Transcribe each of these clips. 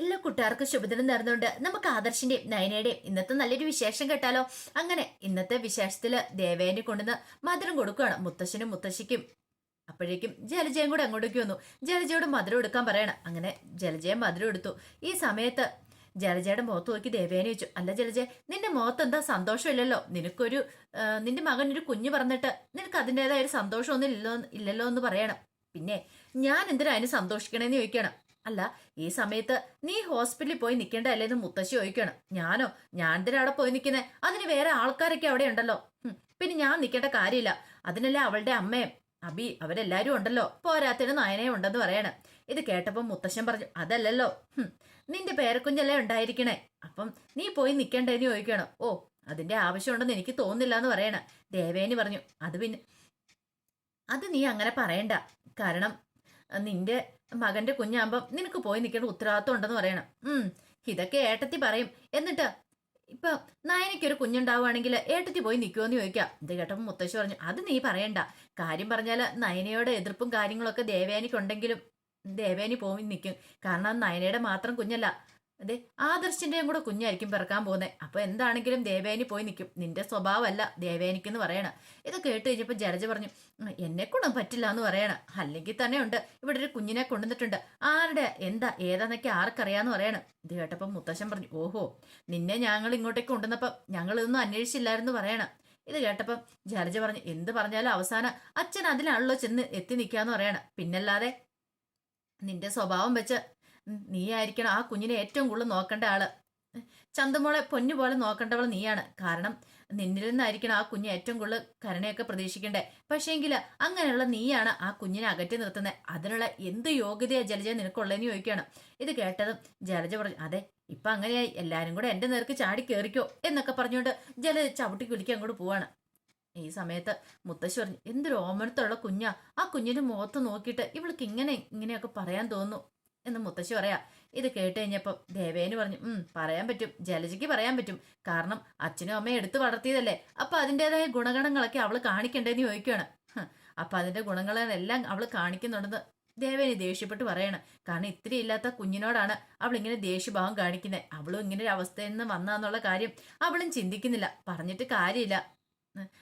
എല്ലാ കൂട്ടുകാർക്കും ശുഭദിനം നേർന്നുകൊണ്ട് നമുക്ക് ആദർശിന്റെയും നയനയുടെയും ഇന്നത്തെ നല്ലൊരു വിശേഷം കേട്ടാലോ? അങ്ങനെ ഇന്നത്തെ വിശേഷത്തിൽ ദേവേനെ കൊണ്ടുവന്ന് മധുരം കൊടുക്കുകയാണ് മുത്തശ്ശനും മുത്തശ്ശിക്കും. അപ്പോഴേക്കും ജലജയം കൂടെ അങ്ങോട്ടേക്ക് വന്നു. ജലജയോട് മധുരം എടുക്കാൻ പറയണം. അങ്ങനെ ജലജയം മധുരം എടുത്തു ഈ സമയത്ത് ജലജയുടെ മുഖത്ത് നോക്കി ദേവേനെ വെച്ചു അല്ല ജലജ നിന്റെ മുഖത്ത് എന്താ സന്തോഷമില്ലല്ലോ? നിനക്കൊരു നിന്റെ മകൻ ഒരു കുഞ്ഞു പറഞ്ഞിട്ട് നിനക്ക് അതിന്റെതായ ഒരു സന്തോഷമൊന്നും ഇല്ലല്ലോ ഇല്ലല്ലോ എന്ന് പറയണം. പിന്നെ ഞാൻ എന്തിനാ അതിന് സന്തോഷിക്കണേന്ന് ചോദിക്കണം അല്ല ഈ സമയത്ത് നീ ഹോസ്പിറ്റലിൽ പോയി നിൽക്കേണ്ടതല്ലേ എന്ന് മുത്തശ്ശി ചോദിക്കണം ഞാനോ? ഞാൻ എന്തിനാ അവിടെ പോയി നിൽക്കുന്നേ? അതിന് വേറെ ആൾക്കാരൊക്കെ അവിടെ ഉണ്ടല്ലോ. പിന്നെ ഞാൻ നിൽക്കേണ്ട കാര്യമില്ല. അതിനല്ലേ അവളുടെ അമ്മയും? അബി അവരെല്ലാരും ഉണ്ടല്ലോ. പോരാത്തിന് നയനയും ഉണ്ടെന്ന് പറയണം. ഇത് കേട്ടപ്പോൾ മുത്തശ്ശൻ പറഞ്ഞു അതല്ലല്ലോ. നിന്റെ പേരക്കുഞ്ഞല്ലേ ഉണ്ടായിരിക്കണേ? അപ്പം നീ പോയി നിൽക്കേണ്ടതെന്ന് ചോദിക്കണം ഓ അതിന്റെ ആവശ്യമുണ്ടെന്ന് എനിക്ക് തോന്നുന്നില്ല എന്ന് പറയണ. ദേവേനി പറഞ്ഞു അത് പിന്നെ അത് നീ അങ്ങനെ പറയണ്ട. കാരണം നിന്റെ മകന്റെ കുഞ്ഞാകുമ്പം നിനക്ക് പോയി നിൽക്കേണ്ട ഉത്തരവാദിത്വം ഉണ്ടെന്ന് പറയണം. ഉം ഇതൊക്കെ ഏട്ടത്തി പറയും. എന്നിട്ട് ഇപ്പൊ നയനയ്ക്കൊരു കുഞ്ഞുണ്ടാവുകയാണെങ്കിൽ ഏട്ടത്തി പോയി നിൽക്കുമെന്ന് ചോദിക്കാം. ഇത് കേട്ടപ്പോൾ മുത്തശ്ശി പറഞ്ഞു അത് നീ പറയണ്ട. കാര്യം പറഞ്ഞാൽ നയനയോട് എതിർപ്പും കാര്യങ്ങളൊക്കെ ദേവേനിക്കുണ്ടെങ്കിലും ദേവേനി പോയി നിൽക്കും കാരണം നയനയുടെ മാത്രം കുഞ്ഞല്ല. അതെ ആദർശിന്റെയും കൂടെ കുഞ്ഞായിരിക്കും പിറക്കാൻ പോകുന്നത് അപ്പൊ എന്താണെങ്കിലും ദേവേനി പോയി നിൽക്കും നിന്റെ സ്വഭാവമല്ല ദേവേനിക്കെന്ന് പറയണ. ഇത് കേട്ട് കഴിഞ്ഞപ്പോൾ ജലജ പറഞ്ഞു "ഉം, എന്നെ കൊണ്ടും പറ്റില്ല എന്ന് പറയണ. അല്ലെങ്കിൽ തന്നെ ഉണ്ട്. ഇവിടെ ഒരു കുഞ്ഞിനെ കൊണ്ടുവന്നിട്ടുണ്ട്. ആരുടെ? എന്താ? ഏതാന്നൊക്കെ ആർക്കറിയാന്ന് പറയണ. ഇത് കേട്ടപ്പോൾ മുത്തശ്ശൻ പറഞ്ഞു ഓഹോ നിന്നെ ഞങ്ങൾ ഇങ്ങോട്ടേക്ക് കൊണ്ടുവന്നപ്പം ഞങ്ങൾ ഇതൊന്നും അന്വേഷിച്ചില്ലായിരുന്നു പറയണ. ഇത് കേട്ടപ്പം ജലജ പറഞ്ഞു എന്ത് പറഞ്ഞാലും അവസാനം അച്ഛൻ അതിലാണല്ലോ ചെന്ന് എത്തി നിൽക്കാന്ന് പറയണ. പിന്നല്ലാതെ നിന്റെ സ്വഭാവം വെച്ച് നീ ആയിരിക്കണം ആ കുഞ്ഞിനെ ഏറ്റവും കൂടുതൽ നോക്കേണ്ട ആൾ. ചന്തമോളെ പൊന്നു പോലെ നോക്കേണ്ടവൾ നീയാണ്. കാരണം നിന്നിൽ നിന്നായിരിക്കണം ആ കുഞ്ഞ് ഏറ്റവും കൂടുതൽ കരുണയൊക്കെ പ്രതീക്ഷിക്കണ്ടേ. പക്ഷേങ്കിൽ അങ്ങനെയുള്ള നീയാണ് ആ കുഞ്ഞിനെ അകറ്റി നിർത്തുന്നത് അതിനുള്ള എന്ത് യോഗ്യതയാ ജലജ നിനക്കുള്ളതെന്ന് ചോദിക്കുകയാണ് ഇത് കേട്ടതും ജലജ പറഞ്ഞു അതെ ഇപ്പൊ അങ്ങനെയായി. എല്ലാരും കൂടെ എന്റെ നേർക്ക് ചാടി കയറിക്കോ എന്നൊക്കെ പറഞ്ഞുകൊണ്ട് ജലജ ചവിട്ടി കുലിക്കാൻ അങ്ങോട്ട് പോവാണ്. ഈ സമയത്ത് മുത്തശ്ശി പറഞ്ഞു എന്തൊരു ഓമനത്തുള്ള കുഞ്ഞാ. ആ കുഞ്ഞിന്റെ മുഖത്ത് നോക്കിയിട്ട് ഇവൾക്ക് ഇങ്ങനെ ഇങ്ങനെയൊക്കെ പറയാൻ തോന്നുന്നു. എന്ന് മുത്തശ്ശി പറയാ. ഇത് കേട്ട് കഴിഞ്ഞപ്പോൾ ദേവേന് പറഞ്ഞു ഉം പറയാൻ പറ്റും. ജലജയ്ക്ക് പറയാൻ പറ്റും. കാരണം അച്ഛനും അമ്മയും എടുത്തു വളർത്തിയതല്ലേ. അപ്പൊ അതിന്റെതായ ഗുണഗണങ്ങളൊക്കെ അവൾ കാണിക്കണ്ടേന്ന് ചോദിക്കുകയാണ് അപ്പൊ അതിന്റെ ഗുണങ്ങളെല്ലാം അവൾ കാണിക്കുന്നുണ്ടെന്ന് ദേവേന് ദേഷ്യപ്പെട്ട് പറയണം. കാരണം ഇത്തിരി ഇല്ലാത്ത കുഞ്ഞിനോടാണ് അവൾ ഇങ്ങനെ ദേഷ്യഭാവം കാണിക്കുന്നത് അവളും ഇങ്ങനെ ഒരു അവസ്ഥയിൽ നിന്ന് വന്നാന്നുള്ള കാര്യം അവളും ചിന്തിക്കുന്നില്ല. പറഞ്ഞിട്ട് കാര്യമില്ല.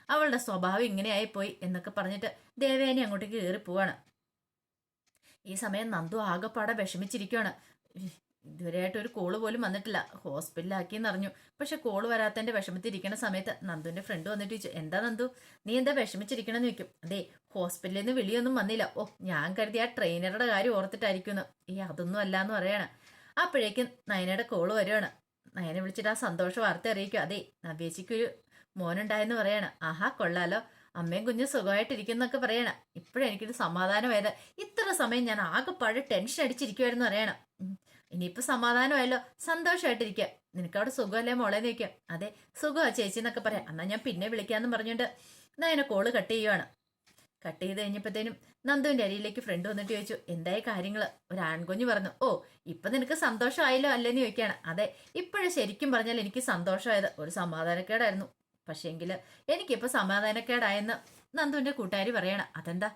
അവളുടെ സ്വഭാവം ഇങ്ങനെയായി പോയി എന്നൊക്കെ പറഞ്ഞിട്ട് ദേവേനെ അങ്ങോട്ടേക്ക് കയറി പോവാണ് ഈ സമയം നന്ദു ആകെപ്പാടെ വിഷമിച്ചിരിക്കുകയാണ് ഇതുവരെയായിട്ട് ഒരു കോൾ പോലും വന്നിട്ടില്ല. ഹോസ്പിറ്റലിലാക്കിയെന്ന് അറിഞ്ഞു പക്ഷെ കോൾ വരാത്തതിന്റെ വിഷമത്തിരിക്കുന്ന സമയത്ത് നന്ദുവിന്റെ ഫ്രണ്ട് വന്നിട്ട് ചോദിച്ചു എന്താ നന്ദു? നീ എന്താ വിഷമിച്ചിരിക്കണമെന്ന് ചോദിക്കും. അതെ ഹോസ്പിറ്റലിൽ നിന്ന് വിളിയൊന്നും വന്നില്ല. ഓ ഞാൻ കരുതി ആ ട്രെയിനറുടെ കാര്യം ഓർത്തിട്ടായിരിക്കുന്നു. ഈ അതൊന്നും അല്ല എന്ന് പറയണം. അപ്പോഴേക്കും നയനയുടെ കോൾ വരുവാണ്. നയനെ വിളിച്ചിട്ട് ആ സന്തോഷ വാർത്ത അറിയിക്കും അതെ നവേശിക്കൊരു മോനുണ്ടായെന്ന് പറയാണ്. ആഹാ കൊള്ളാലോ. അമ്മയും കുഞ്ഞും സുഖമായിട്ടിരിക്കുന്നൊക്കെ പറയണം. ഇപ്പോഴെനിക്കൊരു സമാധാനമായത്. ഇത്ര സമയം ഞാൻ ആകെപ്പാട് ടെൻഷൻ അടിച്ചിരിക്കുമായിരുന്നു പറയണം. ഇനിയിപ്പോൾ ഇനിയിപ്പോ സമാധാനമായല്ലോ. സന്തോഷമായിട്ടിരിക്കുക നിനക്കവിടെ സുഖമല്ലേ മോളെ നോക്കാം അതെ സുഖമാ ചേച്ചി എന്നൊക്കെ പറയാം. എന്നാ ഞാൻ പിന്നെ വിളിക്കാന്ന് പറഞ്ഞുകൊണ്ട് എന്നെ കോൾ കട്ട് ചെയ്യുവാണ്. കട്ട് ചെയ്ത് കഴിഞ്ഞപ്പോഴത്തേനും നന്ദുവിന്റെ അരിയിലേക്ക് ഫ്രണ്ട് വന്നിട്ട് ചോദിച്ചു എന്തായ കാര്യങ്ങൾ ഒരു ആൺകുഞ്ഞ് പറഞ്ഞു ഓ ഇപ്പൊ നിനക്ക് സന്തോഷമായല്ലോ അല്ലേന്ന് ചോദിക്കുകയാണ് അതെ ഇപ്പോഴും ശരിക്കും പറഞ്ഞാൽ എനിക്ക് സന്തോഷമായത്. ഒരു സമാധാനക്കേടായിരുന്നു. പക്ഷേങ്കിൽ എനിക്കിപ്പോൾ സമാധാനക്കേടായെന്ന് നന്ദുവിന്റെ കൂട്ടുകാരി പറയണം. അതെന്താ?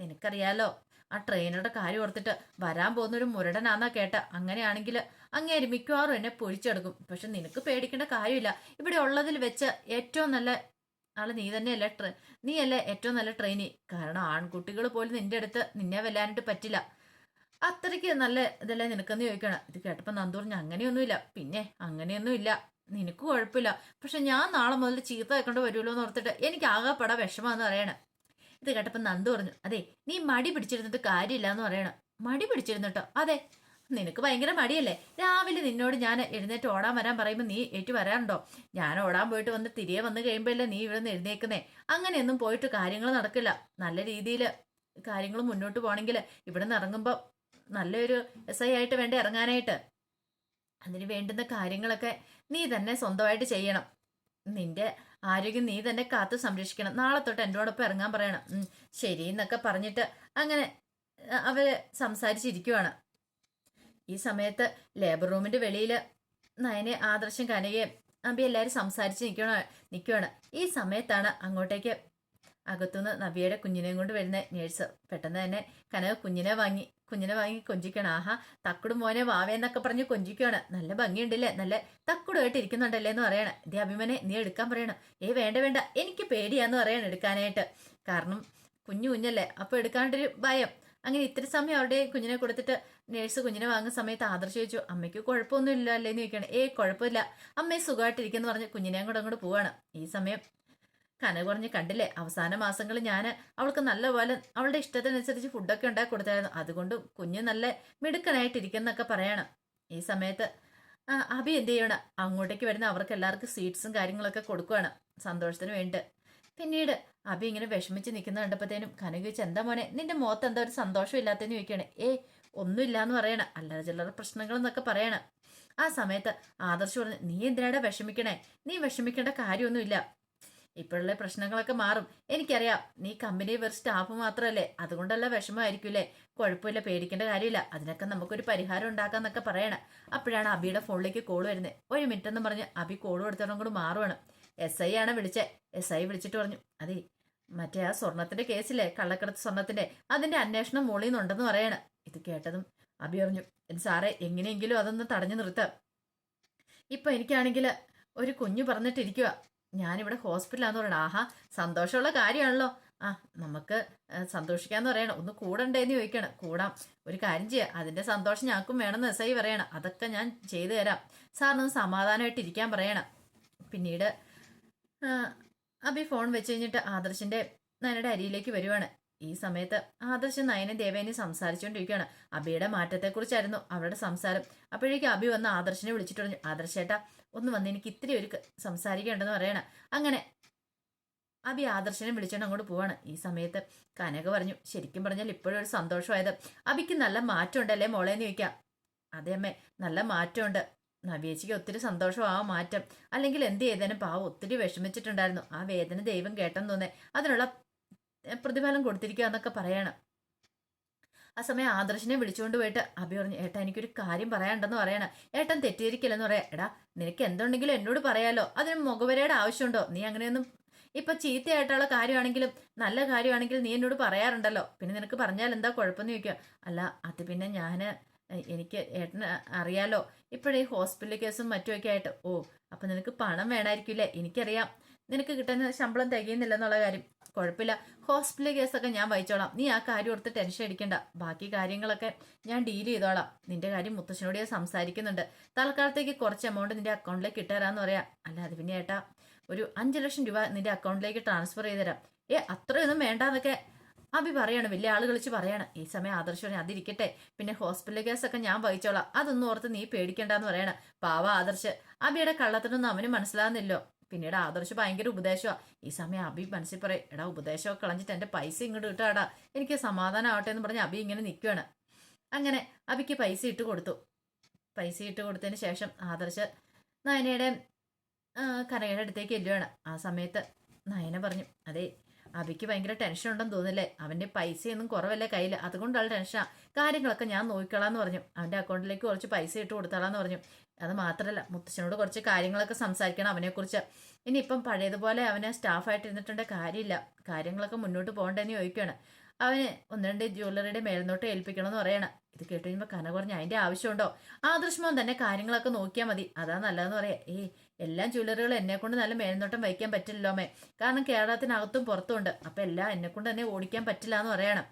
നിനക്കറിയാലോ ആ ട്രെയിനറുടെ കാര്യം ഓർത്തിട്ട് വരാൻ പോകുന്നൊരു മുരടനാന്നാ കേട്ട അങ്ങനെയാണെങ്കിൽ അങ്ങേര് മിക്കവാറും എന്നെ പൊഴിച്ചെടുക്കും. പക്ഷെ നിനക്ക് പേടിക്കേണ്ട കാര്യമില്ല. ഇവിടെ ഉള്ളതിൽ വെച്ച് ഏറ്റവും നല്ല ആൾ നീ തന്നെയല്ലേ ട്രെ നീയല്ലേ ഏറ്റവും നല്ല ട്രെയിനി. കാരണം ആൺകുട്ടികൾ പോലും നിന്റെ അടുത്ത് നിന്നെ വെല്ലാനായിട്ട് പറ്റില്ല. അത്രയ്ക്ക് നല്ല ഇതല്ലേ നിനക്കെന്ന് ചോദിക്കണം. ഇത് കേട്ടപ്പോൾ നന്ദു അങ്ങനെയൊന്നുമില്ല. പിന്നെ അങ്ങനെയൊന്നുമില്ല. നിനക്ക് കുഴപ്പമില്ല. പക്ഷെ ഞാൻ നാളെ മുതൽ ചീത്ത വെക്കൊണ്ട് വരുമല്ലോ എന്ന് ഓർത്തിട്ട് എനിക്ക് ആകെപ്പെടാ വിഷമാന്ന് പറയണം. ഇത് കേട്ടപ്പോൾ നന്ദു പറഞ്ഞു അതെ നീ മടി പിടിച്ചിരുന്നിട്ട് കാര്യമില്ല എന്ന് പറയണം. മടി പിടിച്ചിരുന്നിട്ടോ അതെ നിനക്ക് ഭയങ്കര മടിയല്ലേ? രാവിലെ നിന്നോട് ഞാൻ എഴുന്നേറ്റ് ഓടാൻ വരാൻ പറയുമ്പോൾ നീ ഏറ്റു വരാറുണ്ടോ? ഞാൻ ഓടാൻ പോയിട്ട് വന്ന് തിരികെ വന്ന് കഴിയുമ്പോഴല്ലേ നീ ഇവിടെ നിന്ന് എഴുന്നേക്കുന്നേ അങ്ങനെയൊന്നും പോയിട്ട് കാര്യങ്ങൾ നടക്കില്ല. നല്ല രീതിയിൽ കാര്യങ്ങൾ മുന്നോട്ട് പോകണമെങ്കിൽ ഇവിടെ നിന്ന് ഇറങ്ങുമ്പോൾ നല്ലൊരു എസ് ഐ ആയിട്ട് വേണ്ട ഇറങ്ങാനായിട്ട്? അതിന് വേണ്ടുന്ന കാര്യങ്ങളൊക്കെ നീ തന്നെ സ്വന്തമായിട്ട് ചെയ്യണം. നിന്റെ ആരോഗ്യം നീ തന്നെ കാത്തു സംരക്ഷിക്കണം. നാളെ തൊട്ട് എന്നോടൊപ്പം ഇറങ്ങാൻ പറയണം. ശരി എന്നൊക്കെ പറഞ്ഞിട്ട് അങ്ങനെ അവർ സംസാരിച്ചിരിക്കുവാണ്. ഈ സമയത്ത് ലേബർ റൂമിന്റെ വെളിയിൽ നയനെ ആദർശം കനകയും അമ്പി എല്ലാവരും സംസാരിച്ച് നിൽക്കണ നിൽക്കുവാണ് ഈ സമയത്താണ് അങ്ങോട്ടേക്ക് അകത്തുനിന്ന് നബിയുടെ കുഞ്ഞിനെയും കൊണ്ട് വരുന്ന നേഴ്സ് പെട്ടെന്ന് തന്നെ കനക കുഞ്ഞിനെ വാങ്ങി കുഞ്ഞിനെ വാങ്ങി കൊഞ്ചിക്കണം. ആഹാ തക്കുടു മോനെ വാവേന്നൊക്കെ പറഞ്ഞ് കൊഞ്ചിക്കുകയാണ് നല്ല ഭംഗിയുണ്ടല്ലേ? നല്ല തക്കുടുമായിട്ട് ഇരിക്കുന്നുണ്ടല്ലേ എന്ന് പറയണം. ഇതേ അഭിമനെ നീ എടുക്കാൻ പറയണം. ഏ വേണ്ട വേണ്ട എനിക്ക് പേടിയാന്ന് പറയണം എടുക്കാനായിട്ട്. കാരണം കുഞ്ഞു കുഞ്ഞല്ലേ അപ്പൊ എടുക്കാണ്ടൊരു ഭയം. അങ്ങനെ ഇത്തിരി സമയം അവിടെ കുഞ്ഞിനെ കൊടുത്തിട്ട് നേഴ്സ് കുഞ്ഞിനെ വാങ്ങുന്ന സമയത്ത് ആദർശ് അമ്മയ്ക്ക് കുഴപ്പമൊന്നുമില്ല അല്ലേന്ന് ചോദിക്കണം ഏ കുഴപ്പമില്ല. അമ്മയെ സുഖമായിട്ടിരിക്കുന്നു പറഞ്ഞ് കുഞ്ഞിനെയും കൂടെ അങ്ങോട്ട് പോവാണ്. ഈ സമയം കന കുറഞ്ഞ് കണ്ടില്ലേ? അവസാന മാസങ്ങളിൽ ഞാൻ അവൾക്ക് നല്ലപോലെ അവളുടെ ഇഷ്ടത്തിനനുസരിച്ച് ഫുഡൊക്കെ ഉണ്ടാക്കി കൊടുത്തായിരുന്നു. അതുകൊണ്ട് കുഞ്ഞ് നല്ല മിടുക്കനായിട്ടിരിക്കുന്നൊക്കെ പറയണം. ഈ സമയത്ത് അഭി എന്ത് ചെയ്യണം? അങ്ങോട്ടേക്ക് വരുന്ന അവർക്ക് എല്ലാവർക്കും സ്വീറ്റ്സും കാര്യങ്ങളൊക്കെ കൊടുക്കുകയാണ് സന്തോഷത്തിന് വേണ്ടി പിന്നീട് അഭി ഇങ്ങനെ വിഷമിച്ച് നിൽക്കുന്ന കണ്ടപ്പോഴത്തേനും കനക ചോദിച്ചു എന്താ മോനെ നിന്റെ മുഖത്ത് എന്താ ഒരു സന്തോഷം ഇല്ലാത്തതെന്ന് ചോദിക്കണം ഏ ഒന്നുമില്ല എന്ന് പറയണ. അല്ലാതെ ചില്ലറ പ്രശ്നങ്ങൾ എന്നൊക്കെ പറയണം. ആ സമയത്ത് ആദർശ് പറഞ്ഞു നീ എന്തിനാടാ വിഷമിക്കണേ? നീ വിഷമിക്കേണ്ട കാര്യമൊന്നുമില്ല. ഇപ്പോഴുള്ള പ്രശ്നങ്ങളൊക്കെ മാറും. എനിക്കറിയാം നീ കമ്പനി വെറും സ്റ്റാഫ് മാത്രമല്ലേ അതുകൊണ്ടല്ല വിഷമമായിരിക്കൂലേ കുഴപ്പമില്ല പേടിക്കേണ്ട കാര്യമില്ല. അതിനൊക്കെ നമുക്കൊരു പരിഹാരം ഉണ്ടാക്കാന്നൊക്കെ പറയണം. അപ്പോഴാണ് അബിയുടെ ഫോണിലേക്ക് കോൾ വരുന്നത് ഒരു മിനിറ്റ് എന്ന് പറഞ്ഞ് അബി കോൾ കൊടുത്തതും കൂടി മാറുവാണ്. എസ് ഐ ആണ് വിളിച്ചത് എസ് ഐ വിളിച്ചിട്ട് പറഞ്ഞു അതെ മറ്റേ ആ സ്വർണത്തിന്റെ കേസില്ലേ? കള്ളക്കടത്ത് സ്വർണത്തിന്റെ അതിന്റെ അന്വേഷണം മോളിൽ നിന്നുണ്ടെന്ന് പറയണം. ഇത് കേട്ടതും അബി പറഞ്ഞു "എൻ സാറേ എങ്ങനെയെങ്കിലും അതൊന്ന് തടഞ്ഞു നിർത്താം. ഇപ്പൊ എനിക്കാണെങ്കിൽ ഒരു കുഞ്ഞു പറഞ്ഞിട്ടിരിക്കുക ഞാനിവിടെ ഹോസ്പിറ്റലാന്ന് പറയണം ആഹാ സന്തോഷമുള്ള കാര്യമാണല്ലോ. ആ നമുക്ക് സന്തോഷിക്കാന്ന് പറയണം. ഒന്ന് കൂടണ്ടേന്ന് ചോദിക്കണം. കൂടാം. ഒരു കാര്യം ചെയ്യാം. അതിന്റെ സന്തോഷം ഞങ്ങൾക്കും വേണമെന്ന് എസ് ഐ പറയണം. അതൊക്കെ ഞാൻ ചെയ്തു തരാം. സാറിനൊന്ന് സമാധാനമായിട്ട് ഇരിക്കാൻ പറയണം. പിന്നീട് അബി ഫോൺ വെച്ച് കഴിഞ്ഞിട്ട് ആദർശിന്റെ നനയുടെ അരിയിലേക്ക് വരുവാണ്. ഈ സമയത്ത് ആദർശ് നയനും ദേവേനെ സംസാരിച്ചുകൊണ്ടിരിക്കുകയാണ് അബിയുടെ മാറ്റത്തെക്കുറിച്ചായിരുന്നു അവരുടെ സംസാരം. അപ്പോഴേക്കും അബി വന്ന് ആദർശനെ വിളിച്ചിട്ട് പറഞ്ഞു ആദർശേട്ടാ ഒന്ന് വന്ന് എനിക്ക് ഇത്തിരി ഒരു സംസാരിക്കേണ്ടെന്ന് പറയണം. അങ്ങനെ അബി ആദർശനെ വിളിച്ചോണ്ട് അങ്ങോട്ട് പോവാണ്. ഈ സമയത്ത് കനക പറഞ്ഞു ശരിക്കും പറഞ്ഞാൽ ഇപ്പോഴും ഒരു സന്തോഷമായത്. അബിക്ക് നല്ല മാറ്റമുണ്ടല്ലേ മോളെ എന്ന് ചോദിക്കാം. അതെ അമ്മേ നല്ല മാറ്റമുണ്ട്. നവ്യേച്ചിക്ക് ഒത്തിരി സന്തോഷമാവാ മാറ്റം. അല്ലെങ്കിൽ എന്ത് ചെയ്തേനും പാവം ഒത്തിരി വിഷമിച്ചിട്ടുണ്ടായിരുന്നു. ആ വേദന ദൈവം കേട്ടെന്ന് തോന്നേ. അതിനുള്ള പ്രതിഫലം കൊടുത്തിരിക്കുക എന്നൊക്കെ പറയണം. ആ സമയം ആദർശിനെ വിളിച്ചുകൊണ്ട് പോയിട്ട് അഭി പറഞ്ഞു ഏട്ടാ എനിക്കൊരു കാര്യം പറയാനുണ്ടെന്ന് പറയണം. ഏട്ടൻ തെറ്റിയിരിക്കില്ലെന്ന് പറയാം. എടാ നിനക്ക് എന്തുണ്ടെങ്കിലും എന്നോട് പറയാലോ. അതിന് മുഖവരയുടെ ആവശ്യമുണ്ടോ? നീ അങ്ങനെയൊന്നും ഇപ്പൊ ചീത്തയായിട്ടുള്ള കാര്യമാണെങ്കിലും നല്ല കാര്യമാണെങ്കിലും നീ എന്നോട് പറയാറുണ്ടല്ലോ. പിന്നെ നിനക്ക് പറഞ്ഞാൽ എന്താ കുഴപ്പമെന്ന് ചോദിക്കുക. അല്ല അത് പിന്നെ ഞാൻ എനിക്ക് ഏട്ടന് അറിയാലോ. ഇപ്പോഴേ ഹോസ്പിറ്റൽ കേസും മറ്റുമൊക്കെ ആയിട്ട്. ഓ അപ്പൊ നിനക്ക് പണം വേണമായിരിക്കില്ലേ എനിക്കറിയാം. നിനക്ക് കിട്ടുന്ന ശമ്പളം തികയുന്നില്ല എന്നുള്ള കാര്യം. കുഴപ്പമില്ല. ഹോസ്പിറ്റൽ കേസൊക്കെ ഞാൻ വഹിച്ചോളാം നീ ആ കാര്യം ഓർത്ത് ടെൻഷൻ അടിക്കണ്ട. ബാക്കി കാര്യങ്ങളൊക്കെ ഞാൻ ഡീൽ ചെയ്തോളാം. നിന്റെ കാര്യം മുത്തശ്ശനോട് ഞാൻ സംസാരിക്കുന്നുണ്ട്. തൽക്കാലത്തേക്ക് കുറച്ച് എമൗണ്ട് നിന്റെ അക്കൗണ്ടിലേക്ക് ഇട്ടുതരാന്ന് പറയാം. അല്ല അത് പിന്നെ ഏട്ടാ ഒരു അഞ്ച് ലക്ഷം രൂപ നിന്റെ അക്കൗണ്ടിലേക്ക് ട്രാൻസ്ഫർ ചെയ്ത് തരാം. ഏ അത്രയൊന്നും വേണ്ടാന്നൊക്കെ അഭി പറയാണ്. വലിയ ആൾ കളിച്ച് പറയാണ്. ഈ സമയം ആദർശനെ അതിരിക്കട്ടെ. പിന്നെ ഹോസ്പിറ്റൽ കേസൊക്കെ ഞാൻ വഹിച്ചോളാം അതൊന്നും ഓർത്ത് നീ പേടിക്കണ്ടെന്ന് പറയണം. പാവ ആദർശ്. അബിയുടെ കള്ളത്തിനൊന്നും അവന് മനസ്സിലാകുന്നില്ലോ പിന്നീട് ആദർശ് ഭയങ്കര ഉപദേശമാണ് ഈ സമയം അബി മനസ്സിൽ പറയും എടാ ഉപദേശമൊക്കെ കളഞ്ഞിട്ട് എന്റെ പൈസ ഇങ്ങോട്ട് കിട്ടാടാ എനിക്ക് സമാധാനം ആവട്ടെ എന്ന് പറഞ്ഞ് അബി ഇങ്ങനെ നിൽക്കുകയാണ് അങ്ങനെ അബിക്ക് പൈസ ഇട്ട് കൊടുത്തു. പൈസ ഇട്ട് കൊടുത്തതിന് ശേഷം ആദർശ് നയനയുടെ കരയുടെ അടുത്തേക്ക് ചെല്ലുവാണ്. ആ സമയത്ത് നയന പറഞ്ഞു അതെ അബിക്ക് ഭയങ്കര ടെൻഷൻ ഉണ്ടെന്ന് തോന്നില്ലേ അവന്റെ പൈസയൊന്നും കുറവല്ലേ കയ്യിൽ അതുകൊണ്ടുള്ള ടെൻഷൻ കാര്യങ്ങളൊക്കെ ഞാൻ നോക്കിക്കളാന്ന് പറഞ്ഞു. അവന്റെ അക്കൗണ്ടിലേക്ക് കുറച്ച് പൈസ ഇട്ട് കൊടുത്താളാന്ന് പറഞ്ഞു. അത് മാത്രമല്ല മുത്തച്ഛനോട് കുറച്ച് കാര്യങ്ങളൊക്കെ സംസാരിക്കണം അവനെക്കുറിച്ച്. ഇനിയിപ്പം പഴയതുപോലെ അവനെ സ്റ്റാഫായിട്ട് ഇരുന്നിട്ടുണ്ട് കാര്യമില്ല. കാര്യങ്ങളൊക്കെ മുന്നോട്ട് പോകണ്ടെന്ന് ചോദിക്കുകയാണ് അവന് ഒന്ന് രണ്ട് ജ്വല്ലറിയുടെ മേൽനോട്ട് ഏൽപ്പിക്കണമെന്ന് പറയണം. ഇത് കേട്ട് കഴിയുമ്പോൾ കന കുറഞ്ഞ് അതിന്റെ ആവശ്യമുണ്ടോ? ആദർശമോൻ തന്നെ കാര്യങ്ങളൊക്കെ നോക്കിയാൽ മതി. അതാ നല്ലതെന്ന് പറയാം. ഏ എല്ലാ ജ്വല്ലറികളും എന്നെ കൊണ്ട് നല്ല മേൽനോട്ടം വഹിക്കാൻ പറ്റില്ലല്ലോ മേ കാരണം കേരളത്തിനകത്തും പുറത്തും ഉണ്ട് അപ്പൊ എല്ലാം എന്നെ കൊണ്ട് തന്നെ ഓടിക്കാൻ പറ്റില്ല എന്ന് പറയണം.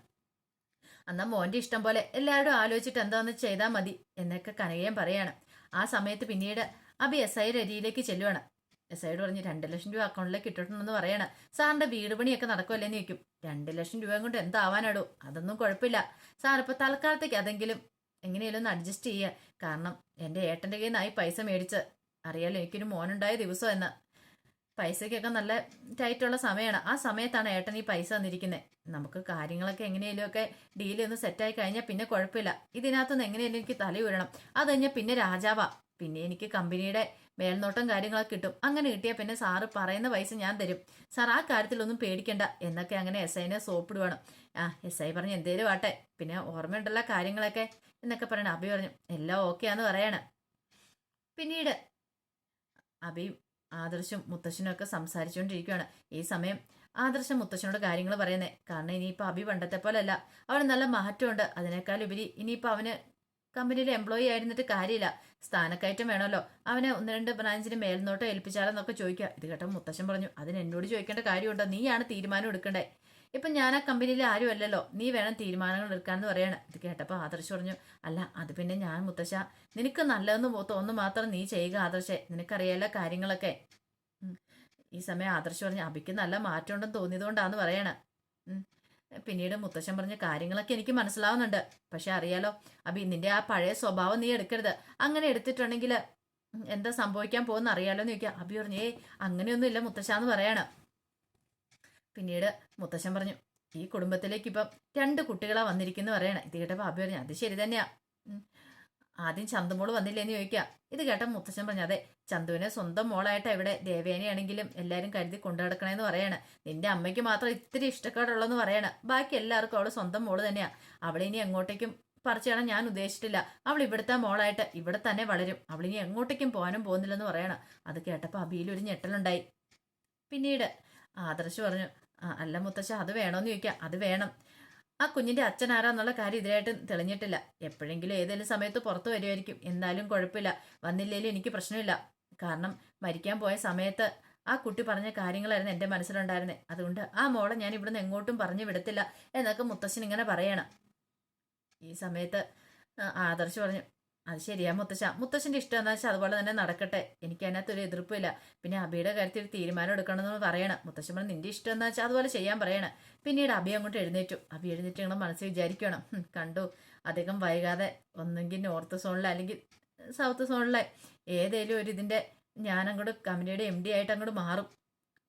അന്നാ മോന്റെ ഇഷ്ടം പോലെ എല്ലാവരും ആലോചിച്ചിട്ട് എന്താന്ന് ചെയ്താൽ മതി എന്നൊക്കെ കനകയും പറയാണ്. ആ സമയത്ത് പിന്നീട് അബി എസ് ഐ രതിയിലേക്ക് ചെല്ലുവാണ്. എസ് ഐയോട് പറഞ്ഞ് രണ്ട് ലക്ഷം രൂപ അക്കൗണ്ടിലേക്ക് ഇട്ടിട്ടുണ്ടെന്ന് പറയണം. സാറിന്റെ വീട് പണിയൊക്കെ നടക്കുമല്ലേന്ന് ചോദിക്കും. രണ്ട് ലക്ഷം രൂപ കൊണ്ട് എന്താവാനാടോ? അതൊന്നും കുഴപ്പമില്ല. സാർ ഇപ്പൊ തൽക്കാലത്തേക്ക് അതെങ്കിലും എങ്ങനെയാലും ഒന്ന് അഡ്ജസ്റ്റ് ചെയ്യുക കാരണം എന്റെ ഏട്ടന്റെ കയ്യിൽ നിന്നായി പൈസ മേടിച്ച്. അറിയാലോ എനിക്കൊരു മോനുണ്ടായ ദിവസം എന്ന്. പൈസയ്ക്കൊക്കെ നല്ല ടൈറ്റുള്ള സമയമാണ് ആ സമയത്താണ് ഏട്ടൻ ഈ പൈസ തന്നിരിക്കുന്നത് നമുക്ക് കാര്യങ്ങളൊക്കെ എങ്ങനെയെങ്കിലുമൊക്കെ ഡീൽ ഒന്ന് സെറ്റായി കഴിഞ്ഞാൽ പിന്നെ കുഴപ്പമില്ല. ഇതിനകത്തുനിന്ന് എങ്ങനെയെങ്കിലും എനിക്ക് തല ഉയരണം അത് കഴിഞ്ഞാൽ പിന്നെ രാജാവാ. പിന്നെ എനിക്ക് കമ്പനിയുടെ മേൽനോട്ടം കാര്യങ്ങളൊക്കെ കിട്ടും. അങ്ങനെ കിട്ടിയാൽ പിന്നെ സാറ് പറയുന്ന പൈസ ഞാൻ തരും. സാർ ആ കാര്യത്തിലൊന്നും പേടിക്കണ്ട. എന്നൊക്കെ അങ്ങനെ എസ് ഐനെ സോപ്പിടുവാണ്. ആ എസ് ഐ പറഞ്ഞു എന്തേലും ആട്ടെ പിന്നെ ഓർമ്മയുണ്ടല്ലോ കാര്യങ്ങളൊക്കെ എന്നൊക്കെ പറയണം അബി പറഞ്ഞു. എല്ലാം ഓക്കെയാന്ന് പറയണം. പിന്നീട് അബിയും ആദർശും മുത്തശ്ശനും ഒക്കെ സംസാരിച്ചുകൊണ്ടിരിക്കുകയാണ് ഈ സമയം ആദർശം മുത്തശ്ശനോട് കാര്യങ്ങൾ പറയുന്നത് കാരണം ഇനിയിപ്പോൾ അഭി പണ്ടത്തെ പോലെയല്ല അവന് നല്ല മാറ്റമുണ്ട്. അതിനേക്കാൾ ഉപരി ഇനിയിപ്പോൾ അവന് കമ്പനിയിലെ എംപ്ലോയി ആയിരുന്നിട്ട് കാര്യമില്ല. സ്ഥാനക്കയറ്റം വേണമല്ലോ. അവനെ ഒന്ന് രണ്ട് ബ്രാഞ്ചിന് മേൽനോട്ടം ഏൽപ്പിച്ചാലെന്നൊക്കെ ചോദിക്കുക. ഇത് കേട്ടോ മുത്തശ്ശൻ പറഞ്ഞു അതിന് എന്നോട് ചോദിക്കേണ്ട കാര്യമുണ്ടോ? നീയാണ് തീരുമാനം എടുക്കണ്ടേ? ഇപ്പം ഞാൻ ആ കമ്പനിയിൽ ആരും അല്ലല്ലോ. നീ വേണം തീരുമാനങ്ങൾ എടുക്കാന്ന് പറയണം. ഇത് കേട്ടപ്പോൾ ആദർശ് പറഞ്ഞു അല്ല അത് പിന്നെ ഞാൻ മുത്തശ്ശ. നിനക്ക് നല്ലതെന്ന് തോന്നുന്നു മാത്രം നീ ചെയ്യുക ആദർശേ. നിനക്കറിയാലോ കാര്യങ്ങളൊക്കെ. ഈ സമയം ആദർശ് പറഞ്ഞു അബിക്ക് നല്ല മാറ്റമുണ്ടെന്ന് തോന്നിയതുകൊണ്ടാന്ന് പറയണ. പിന്നീട് മുത്തശ്ശൻ പറഞ്ഞ കാര്യങ്ങളൊക്കെ എനിക്ക് മനസ്സിലാവുന്നുണ്ട്. പക്ഷെ അറിയാലോ അബി നിന്റെ ആ പഴയ സ്വഭാവം നീ എടുക്കരുത്. അങ്ങനെ എടുത്തിട്ടുണ്ടെങ്കിൽ എന്താ സംഭവിക്കാൻ പോകുന്ന അറിയാലോ എന്ന് ചോദിക്കുക അബി പറഞ്ഞു ഏയ് അങ്ങനെയൊന്നും ഇല്ല മുത്തശ്ശ എന്ന് പറയണ. പിന്നീട് മുത്തശ്ശൻ പറഞ്ഞു ഈ കുടുംബത്തിലേക്ക് ഇപ്പം രണ്ട് കുട്ടികളാ വന്നിരിക്കുന്നു പറയണേ. ഇത് കേട്ടപ്പോൾ അബി പറഞ്ഞു അത് ശരി തന്നെയാ. ആദ്യം ചന്തുമോൾ വന്നില്ലേന്ന് ചോദിക്കാം. ഇത് കേട്ട മുത്തച്ഛൻ പറഞ്ഞു അതെ ചന്തുവിനെ സ്വന്തം മോളായിട്ടാ ഇവിടെ ദേവേനയാണെങ്കിലും എല്ലാവരും കരുതി കൊണ്ടു നടക്കണേന്ന് പറയണ. നിന്റെ അമ്മയ്ക്ക് മാത്രം ഇത്തിരി ഇഷ്ടക്കേടുള്ളെന്ന് പറയാണ്. ബാക്കി എല്ലാവർക്കും അവൾ സ്വന്തം മോൾ തന്നെയാ. അവളെ ഇനി എങ്ങോട്ടേക്കും പറിച്ചാണ് ഞാൻ ഉദ്ദേശിച്ചിട്ടില്ല. അവൾ ഇവിടുത്തെ മോളായിട്ട് ഇവിടെ തന്നെ വളരും. അവൾ ഇനി എങ്ങോട്ടേക്കും പോകാനും പോകുന്നില്ലെന്ന് പറയണം. അത് കേട്ടപ്പോൾ അബിയിൽ ഒരു ഞെട്ടലുണ്ടായി. പിന്നീട് ആദർശ് പറഞ്ഞു അല്ല മുത്തശ്ശ അത് വേണോന്ന് ചോദിക്കാം. അത് വേണം. ആ കുഞ്ഞിന്റെ അച്ഛൻ ആരാന്നുള്ള കാര്യം ഇതിനായിട്ട് തെളിഞ്ഞിട്ടില്ല. എപ്പോഴെങ്കിലും ഏതെങ്കിലും സമയത്ത് പുറത്തു വരുമായിരിക്കും എന്നാലും കുഴപ്പമില്ല. വന്നില്ലേലും എനിക്ക് പ്രശ്നമില്ല. കാരണം മരിക്കാൻ പോയ സമയത്ത് ആ കുട്ടി പറഞ്ഞ കാര്യങ്ങളായിരുന്നു എന്റെ മനസ്സിലുണ്ടായിരുന്നത് അതുകൊണ്ട് ആ മോളെ ഞാൻ ഇവിടുന്ന് എങ്ങോട്ടും പറഞ്ഞു വിടത്തില്ല എന്നൊക്കെ മുത്തശ്ശൻ ഇങ്ങനെ പറയണം. ഈ സമയത്ത് ആദർശ് പറഞ്ഞു അത് ശരിയാ മുത്തശ്ശ. മുത്തശ്ശന്റെ ഇഷ്ടം എന്താ വെച്ചാൽ അതുപോലെ തന്നെ നടക്കട്ടെ. എനിക്ക് അതിനകത്ത് ഒരു എതിർപ്പില്ല പിന്നെ അബിയുടെ കാര്യത്തിൽ ഒരു തീരുമാനം എടുക്കണമെന്ന് പറയണം. മുത്തശ്ശൻ പറഞ്ഞു നിന്റെ ഇഷ്ടം എന്താ വെച്ചാൽ അതുപോലെ ചെയ്യാൻ പറയണം. പിന്നീട് അബി അങ്ങോട്ട് എഴുന്നേറ്റു. അബി എഴുന്നേറ്റ് ഞങ്ങൾ മനസ്സിൽ വിചാരിക്കണം "ഹും, കണ്ടു. അധികം വൈകാതെ ഒന്നെങ്കിൽ നോർത്ത് സോണിലെ അല്ലെങ്കിൽ സൗത്ത് സോണിലെ ഏതേലും ഒരു ഇതിന്റെ ഞാൻ അങ്ങോട്ട് കമ്പനിയുടെ എം ഡി ആയിട്ട് അങ്ങോട്ട് മാറും.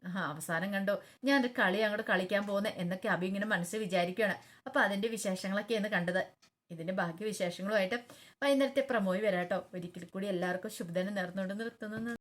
ആ അവസാനം കണ്ടോ. ഞാൻ കളി അങ്ങോട്ട് കളിക്കാൻ പോകുന്നത് എന്നൊക്കെ അബി ഇങ്ങനെ മനസ്സിൽ വിചാരിക്കുകയാണ് അപ്പോൾ അതിന്റെ വിശേഷങ്ങളൊക്കെയാണ് കണ്ടത്. ഇതിന്റെ ബാക്കി വിശേഷങ്ങളുമായിട്ട് വൈകുന്നേരത്തെ പ്രമോയി വരാട്ടോ. ഒരിക്കൽ കൂടി എല്ലാവർക്കും ശുഭദനം നേർന്നുകൊണ്ട് നിർത്തുന്നു.